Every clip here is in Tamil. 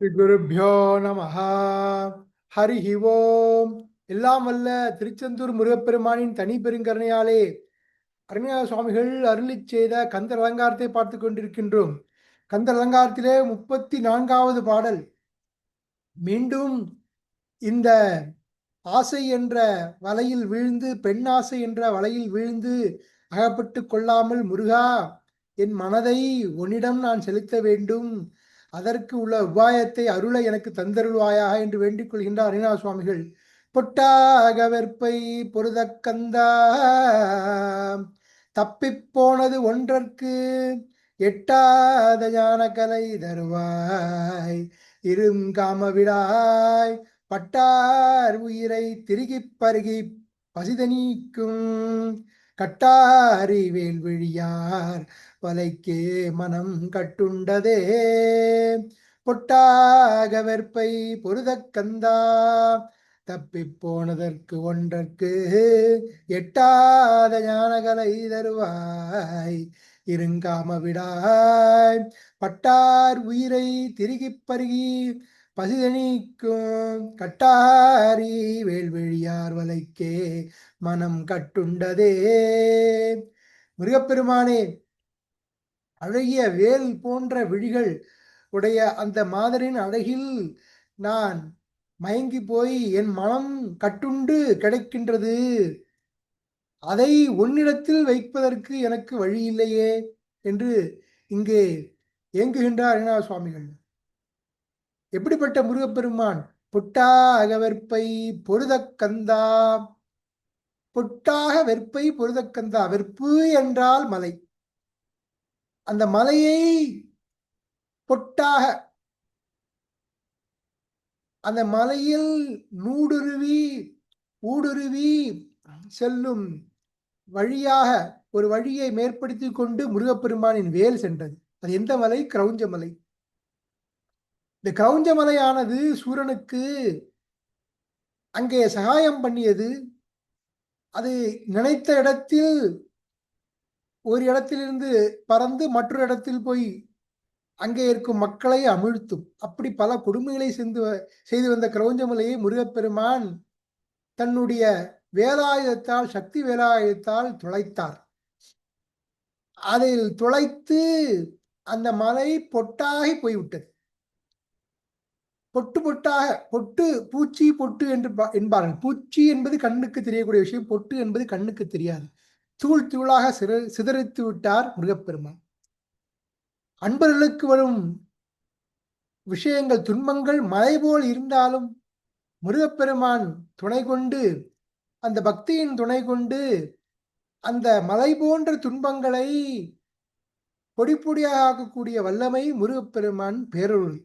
ஸ்ரீகுருப்போ நம. ஹரி ஓம். எல்லாம் வல்ல திருச்செந்தூர் முருகப்பெருமானின் தனி பெருங்கருணையாலே அருமையா சுவாமிகள் அருளிச் செய்த கந்தர் அலங்காரத்தை பார்த்து கொண்டிருக்கின்றோம். கந்தர் அலங்காரத்திலே முப்பத்தி நான்காவது பாடல். மீண்டும் இந்த ஆசை என்ற வலையில் வீழ்ந்து பெண் ஆசை என்ற வலையில் வீழ்ந்து அகப்பட்டு கொள்ளாமல் முருகா என் மனதை உன்னிடம் நான் செலுத்த வேண்டும். அதற்கு உள்ள உபாயத்தை அருளை எனக்கு தந்தருள்வாயாக என்று வேண்டிக் கொள்கின்றார் அரிநா சுவாமிகள். பொட்டாக வெற்பை பொருதக்கந்தா. தப்பிப் போனது ஒன்றற்கு எட்டாத ஞான கலை தருவாய். இருங்காம விடாய் பட்டார் உயிரை திருகிப் பருகி பசித நீக்கும் கட்டாரி வேல்விழியார் வலைக்கே மனம் கட்டுண்டதே. பொட்டாக வெற்பை பொருதக் கந்தா. தப்பி போனதற்கு ஒன்றற்கு எட்டாத ஞானகலை தருவாய். இருங்காம விடாய். பட்டார் உயிரை திருகிப் பருகி பசிதனிக்கும் கட்டாரி வேல்வெளியார் வலைக்கே மனம் கட்டுண்டதே. முருகப்பெருமானே அழகிய வேல் போன்ற விழிகள் உடைய அந்த மாதரின் அழகில் நான் மயங்கி போய் என் மனம் கட்டுண்டு கிடைக்கின்றது. அதை உன்னிடத்தில் வைப்பதற்கு எனக்கு வழி இல்லையே என்று இங்கே ஏங்குகின்றார் அருணா சுவாமிகள். எப்படிப்பட்ட முருகப்பெருமான்? பொட்டாக வெற்பை பொருதக்கந்தா. பொட்டாக வெற்பை பொருதக்கந்தா. வெற்பு என்றால் மலை. அந்த மலையை பொட்டாக அந்த மலையில் நூடுருவி ஊடுருவி செல்லும் வழியாக ஒரு வழியை மேற்படுத்தி கொண்டு முருகப்பெருமானின் வேல் சென்றது. அது எந்த மலை? கிரௌஞ்ச மலை. இந்த கிரௌஞ்ச மலையானது சூரனுக்கு அங்கே சகாயம் பண்ணியது. அது நினைத்த இடத்தில் ஒரு இடத்திலிருந்து பறந்து மற்றொரு இடத்தில் போய் அங்கே இருக்கும் மக்களை அமிழ்த்தும். அப்படி பல கொடுமைகளை செய்து செய்து வந்த கிரௌஞ்சமலையை முருகப்பெருமான் தன்னுடைய வேலாயுதத்தால் சக்தி வேலாயுதத்தால் துளைத்தார். அதில் துளைத்து அந்த மலை பொட்டாகி போய்விட்டது. பொட்டு பொட்டாக பொட்டு பூச்சி பொட்டு என்று என்பார்கள். பூச்சி என்பது கண்ணுக்கு தெரியக்கூடிய விஷயம் பொட்டு என்பது கண்ணுக்கு தெரியாது. தூள் தூளாக சிறு சிதறித்து விட்டார் முருகப்பெருமான். அன்பர்களுக்கு வரும் விஷயங்கள் துன்பங்கள் மலை போல் இருந்தாலும் முருகப்பெருமான் துணை கொண்டு அந்த பக்தியின் துணை கொண்டு அந்த மலை போன்ற துன்பங்களை பொடி பொடியாக ஆக்கக்கூடிய வல்லமை முருகப்பெருமான் பேரொருள்.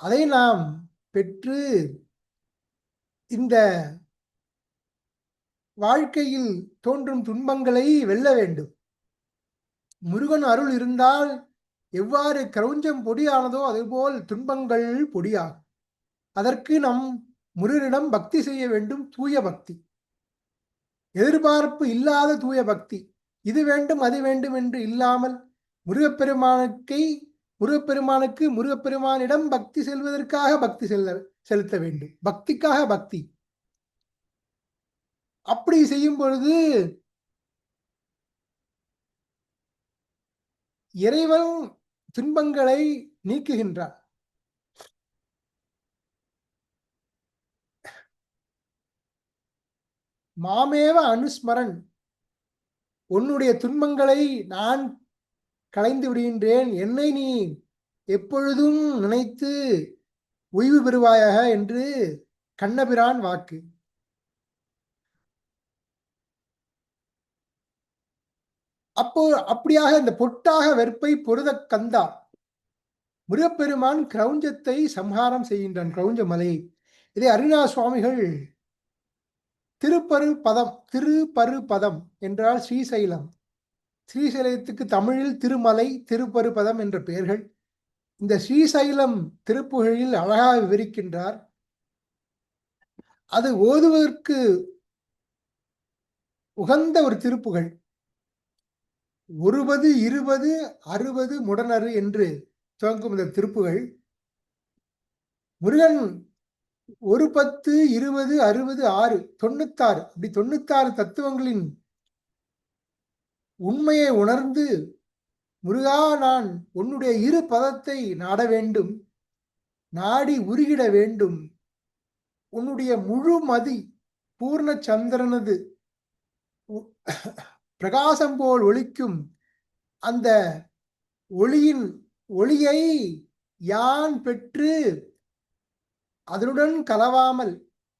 அதை நாம் பெற்று இந்த வாழ்க்கையில் தோன்றும் துன்பங்களை வெல்ல வேண்டும். முருகன் அருள் இருந்தால் எவ்வாறு கிரௌஞ்சம் பொடியானதோ அதுபோல் துன்பங்கள் பொடியாகும். அதற்கு நம் முருகனிடம் பக்தி செய்ய வேண்டும் தூய பக்தி. எதிர்பார்ப்பு இல்லாத தூய பக்தி. இது வேண்டும் அது வேண்டும் என்று இல்லாமல் முருகப்பெருமானுக்கை முருகப்பெருமானுக்கு முருகப்பெருமானிடம் பக்தி செல்வதற்காக பக்தி செல்ல செலுத்த வேண்டும். பக்திக்காக பக்தி. அப்படி செய்யும் பொழுது இறைவன் துன்பங்களை நீக்குகின்றார் மாமேவ அனுஸ்மரன் உன்னுடைய துன்பங்களை நான் கலைந்து விடுகின்றேன். என்னை நீ எப்பொழுதும் நினைத்து ஓய்வு பெறுவாயாக என்று கண்ணபிரான் வாக்கு. அப்போ அப்படியாக இந்த பொட்டாக வெற்பை பொருத கந்தா முருகப்பெருமான் கிரௌஞ்சத்தை சம்ஹாரம் செய்கின்றான் கிரௌஞ்ச மலையை இதை அருணா சுவாமிகள் திருப்பரு பதம் திருப்பரு பதம் என்றால் ஸ்ரீசைலம். ஸ்ரீசைலத்துக்கு தமிழில் திருமலை திருப்பருப்பதம் என்ற பெயர்கள். இந்த ஸ்ரீசைலம் திருப்புகழில் அழகாக விவரிக்கின்றார். அது ஓதுவதற்கு உகந்த ஒரு திருப்புகள் ஒருபது இருபது அறுபது முடனறு என்று துவங்கும் இந்த திருப்புகள் முருகன் ஒரு பத்து இருபது அறுபது ஆறு தொண்ணூத்தாறு அப்படி தொண்ணூத்தாறு தத்துவங்களின் உண்மையை உணர்ந்து முருகா நான் உன்னுடைய இரு பதத்தை நாட வேண்டும் நாடி உருகிட வேண்டும். உன்னுடைய முழு மதி பூர்ண சந்திரனது பிரகாசம் போல் ஒளிக்கும் அந்த ஒளியின் ஒளியை யான் பெற்று அதனுடன் கலவாமல்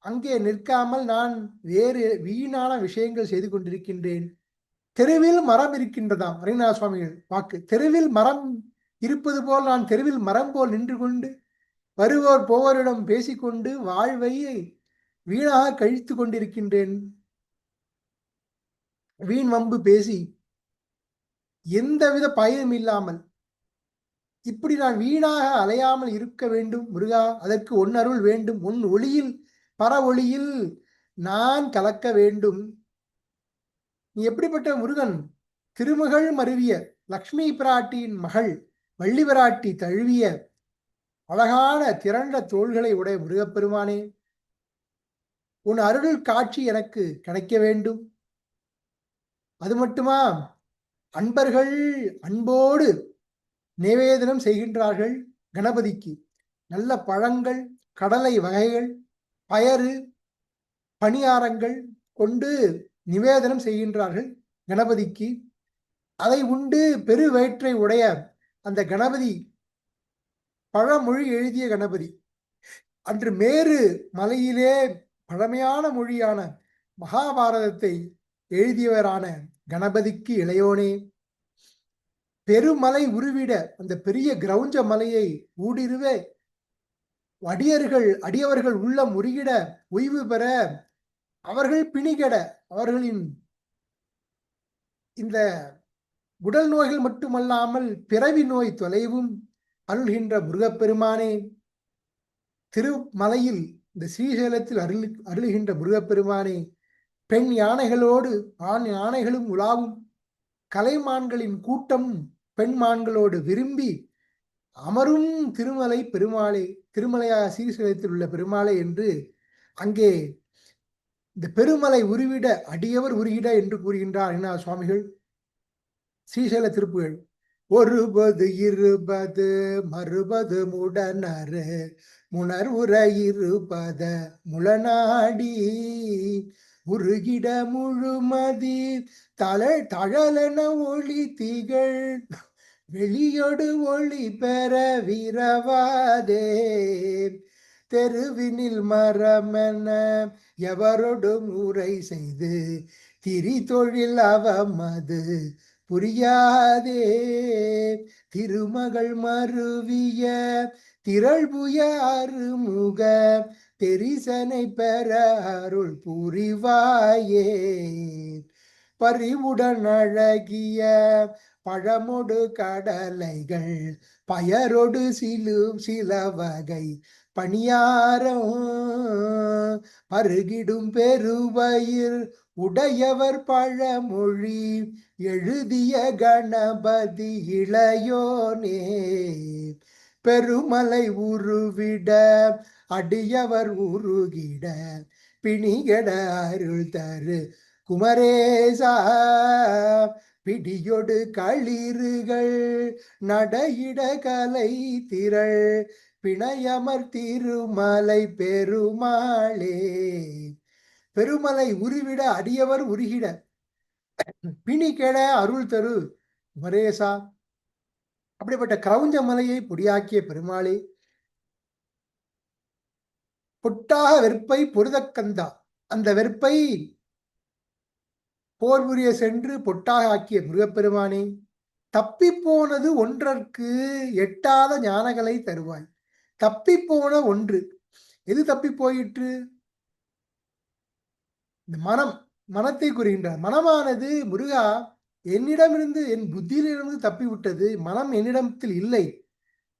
அங்கே நிற்காமல் நான் வேறு வீணான விஷயங்கள் செய்து கொண்டிருக்கின்றேன். தெருவில் மரம் இருக்கின்றதாம். அரிநாத சுவாமிகள் வாக்கு. தெருவில் மரம் இருப்பது போல் நான் தெருவில் மரம் போல் நின்று கொண்டு வருவோர் போவோரிடம் பேசிக்கொண்டு வாழ்வை வீணாக கழித்து கொண்டிருக்கின்றேன். வீண் வம்பு பேசி எந்தவித பயனும் இல்லாமல் இப்படி நான் வீணாக அலையாமல் இருக்க வேண்டும் முருகா. அதற்கு ஒன் அருள் வேண்டும். உன் ஒளியில் பர ஒளியில் நான் கலக்க வேண்டும். நீ எப்படிப்பட்ட முருகன்? திருமகள் மருவிய லக்ஷ்மி பிராட்டியின் மகள் வள்ளி பிராட்டி தழுவிய அழகான திரண்ட தோள்களை உடைய முருகப்பெருமானே உன் அருள் காட்சி எனக்கு கிடைக்க வேண்டும். அது மட்டுமா? அன்பர்கள் அன்போடு நிவேதனம் செய்கின்றார்கள் கணபதிக்கு. நல்ல பழங்கள் கடலை வகைகள் பயறு பணியாரங்கள் கொண்டு நிவேதனம் செய்கின்றார்கள் கணபதிக்கு. அதை உண்டு பெரு வயிற்றை உடைய அந்த கணபதி பழமொழி எழுதிய கணபதி. அன்று மேரு மலையிலே பழமையான மொழியான மகாபாரதத்தை எழுதியவரான கணபதிக்கு இளையோனே பெருமலை உருவிட அந்த பெரிய கிரௌஞ்ச மலையை ஊடிருவே. அடியர்கள் அடியவர்கள் உள்ள முறிகிட ஓய்வு பெற அவர்கள் பிணிகெட அவர்களின் இந்த உடல் நோய்கள் மட்டுமல்லாமல் பிறவி நோய் தொலைவும் அருள்கின்ற முருகப்பெருமானே. திருமலையில் இந்த ஸ்ரீசைலத்தில் அருள் அருள்கின்ற முருகப்பெருமானே பெண் யானைகளோடு ஆண் யானைகளும் உலாவும் கலைமான்களின் கூட்டம் பெண் மான்களோடு விரும்பி அமரும் திருமலை பெருமாளே திருமலையா சீர்சேலத்தில் உள்ள பெருமாளே என்று அங்கே இந்த பெருமலை உருவிட அடியவர் உருகிட என்று கூறுகின்றார். என்ன சுவாமிகள்? ஸ்ரீசைல திருப்புகள். ஒருபது இருபது மறுபது முடனரு முனர் இருபத முளநாடி உருகிட முழுமதி தல தழலன ஒளி திகழ் வெளியொடு ஒளி பெற விரவாதே. தெருவினில் மரமென எவரொடும் உரை செய்து திரி தொழில் அவமது புரியாதே. திருமகள் மருவிய திரள்புய அருமுக தெரிசனை பெற அருள் புரிவாயே. பறிவுடன் அழகிய பழமொடு கடலைகள் பயரொடு சிலு சில வகை பணியாரம் பருகிடும் பெருவயிர் உடையவர் பழமொழி எழுதிய கணபதி இளையோனே. பெருமலை உருவிட அடியவர் உருகிட பிணிகட அருள் தரு குமரேசா. பிடியொடு களிறுகள் நடையிட கலை திரள் பிணையமர் திருமலை பெருமாளே. பெருமலை உருவிட அடியவர் உருகிட. பிணி கெட அருள் தரு மரேசா. அப்படிப்பட்ட கிரௌஞ்ச மலையை பொடியாக்கிய பெருமாளே. பொட்டாக வெற்பை பொருதக்கந்தா அந்த வெற்பை போர் புரிய சென்று பொட்டாக ஆக்கிய முருகப்பெருமானே. தப்பி போனது ஒன்றற்கு எட்டாத ஞானங்களை தருவாய். தப்பி போன ஒன்று. எது தப்பி போயிற்று? இந்த மனம் மனத்தை கூறுகின்றார். மனமானது முருகா என்னிடமிருந்து என் புத்தியிலிருந்து தப்பி விட்டது. மனம் என்னிடத்தில் இல்லை.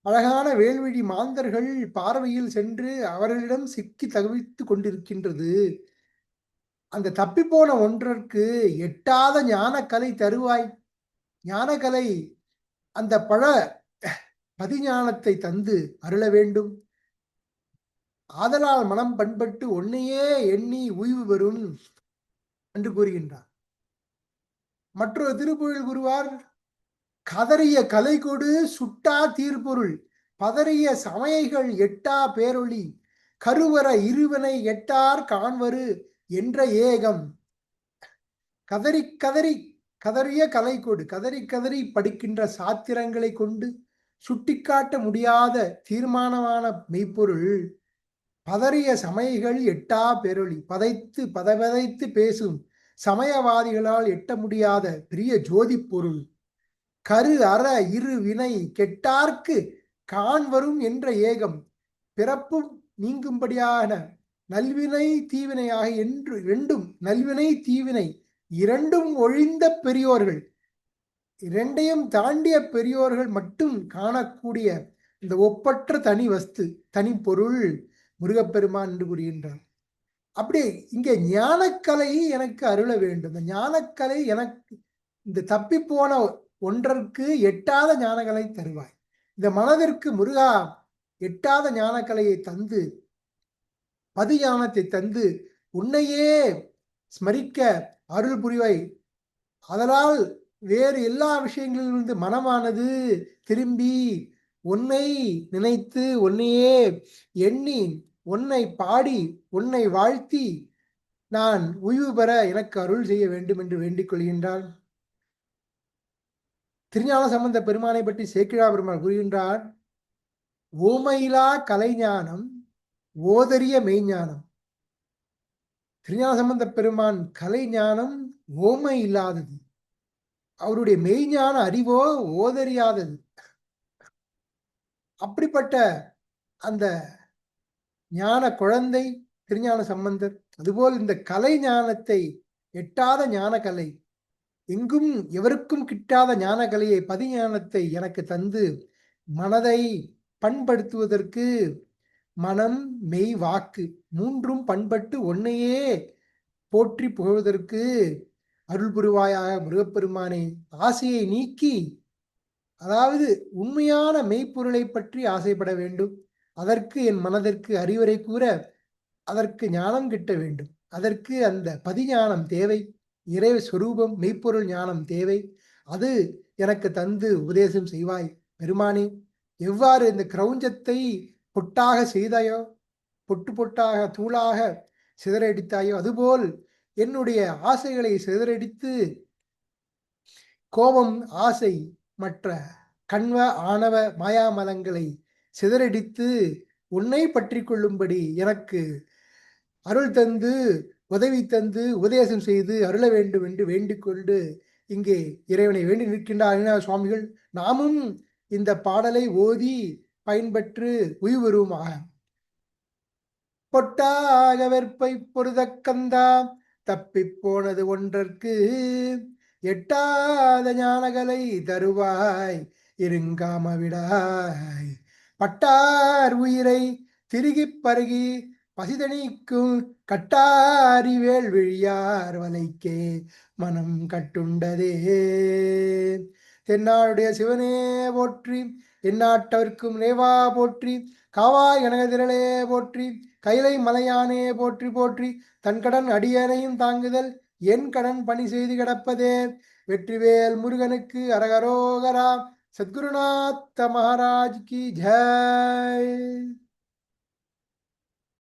அழகான வேல்வழி மாந்தர்கள் பார்வையில் சென்று அவர்களிடம் சிக்கி தவித்து கொண்டிருக்கின்றது. அந்த தப்பிப்போன ஒன்றற்கு எட்டாத ஞானக்கலை தருவாய். ஞானக்கலை அந்த பழ பதிஞானத்தை தந்து அருள வேண்டும். ஆதலால் மனம் பண்பட்டு ஒன்னையே எண்ணி உய்வு பெறும் என்று கூறுகின்றார். மற்றொரு திருப்பொழில் கூறுவார் கதறிய கலை கொடு சுட்டா தீர்ப்பொருள் பதறிய சமயங்கள் எட்டா பேரொளி கருவற இருவனை எட்டார் காண்வரு என்ற ஏகம். கதறி கதறி கதறிய கலை கொடு கதறி கதறி படிக்கின்ற சாத்திரங்களை கொண்டு சுட்டிக்காட்ட முடியாத தீர்மானமான மெய்ப்பொருள் பதறிய சமயங்கள் எட்டா பெருளி. பதைத்து பதபதைத்து பேசும் சமயவாதிகளால் எட்ட முடியாத பெரிய ஜோதி பொருள் கரு அற இரு வினை கெட்டார்க்கு கான் வரும் என்ற ஏகம். பிறப்பும் நீங்கும்படியான நல்வினை தீவினையாக என்று இரண்டும் நல்வினை தீவினை இரண்டும் ஒழிந்த பெரியோர்கள். இரண்டையும் தாண்டிய பெரியோர்கள் மட்டும் காணக்கூடிய இந்த ஒப்பற்ற தனி வஸ்து தனி பொருள் முருகப்பெருமான் என்று கூறுகின்றார். அப்படி இங்கே ஞானக்கலையை எனக்கு அருள வேண்டும். இந்த ஞானக்கலை எனக்கு இந்த தப்பி போன ஒன்றற்கு எட்டாத ஞானக்கலை தருவாய். இந்த மனதிற்கு முருகா எட்டாத ஞானக்கலையை தந்து பது ஞானத்தை தந்து உன்னையே ஸ்மரிக்க அருள் புரிவை அதனால் வேறு எல்லா விஷயங்களிலிருந்து மனமானது திரும்பி உன்னை நினைத்து உன்னையே எண்ணி உன்னை பாடி உன்னை வாழ்த்தி நான் உய்வு பெற எனக்கு அருள் செய்ய வேண்டும் என்று வேண்டிக் கொள்கின்றான். திருஞான சம்பந்த பெருமானை பற்றி சேக்கிழா பெருமாள் கூறுகின்றார் ஓமையிலா கலைஞானம் ஓதரிய மெய்ஞானம். திருஞான சம்பந்த பெருமான் கலைஞானம் ஓமை இல்லாதது அவருடைய மெய்ஞான அறிவோ ஓதறியாதது. அப்படிப்பட்ட அந்த ஞான குழந்தை திருஞான சம்பந்தர் அதுபோல் இந்த கலை ஞானத்தை எட்டாத ஞான கலை எங்கும் எவருக்கும் கிட்டாத ஞான கலையை பதிஞானத்தை எனக்கு தந்து மனதை பண்படுத்துவதற்கு மனம் மெய் வாக்கு மூன்றும் பண்பட்டு ஒன்னையே போற்றி புகழ்வதற்கு அருள் புரிவாயாக முருகப்பெருமானை ஆசையை நீக்கி அதாவது உண்மையான மெய்ப்பொருளை பற்றி ஆசைப்பட வேண்டும். அதற்கு என் மனதிற்கு அறிவுரை கூற அதற்கு ஞானம் கிட்ட வேண்டும். அதற்கு அந்த பதிஞானம் தேவை. இறை சொரூபம் மெய்ப்பொருள் ஞானம் தேவை. அது எனக்கு தந்து உபதேசம் செய்வாய். பெருமானே எவ்வாறு இந்த கிரௌஞ்சத்தை பொட்டாக செய்தாயோ பொட்டு பொட்டாக தூளாக சிதறடித்தாயோ அதுபோல் என்னுடைய ஆசைகளை சிதறடித்து கோபம் ஆசை மற்ற கண்வ ஆணவ மாயாமலங்களை சிதறடித்து உன்னை பற்றி கொள்ளும்படி எனக்கு அருள் தந்து உதவி தந்து உபதேசம் செய்து அருள வேண்டும் என்று வேண்டிக்கொண்டு இங்கே இறைவனை வேண்டி நிற்கின்றார். சுவாமிகள் நாமும் இந்த பாடலை ஓதி பயன்பெற்று உய்வருமாக பொட்டாக வெற்பை பொருதக்கந்தா தப்பிப்போனது ஒன்றற்கு எட்டாத ஞானகளை தருவாய் இருங்காம விடாய். பட்டார் உயிரை திருகி பருகி பசிதணிக்கும் கட்டாரி வேல் விழியார் வலைக்கே மனம் கட்டுண்டதே. தென்னாளுடைய சிவனே போற்றி எந்நாட்டவர்க்கும் நேவா போற்றி காவாய் கனகதிரளே போற்றி கைலை மலையானே போற்றி போற்றி. தன் கடன் அடியனையும் தாங்குதல் என் கடன் பணி செய்து கிடப்பதே. வெற்றிவேல் முருகனுக்கு அரகரோகரா. சத்குருநாத்த மகாராஜ் கி ஜெய்.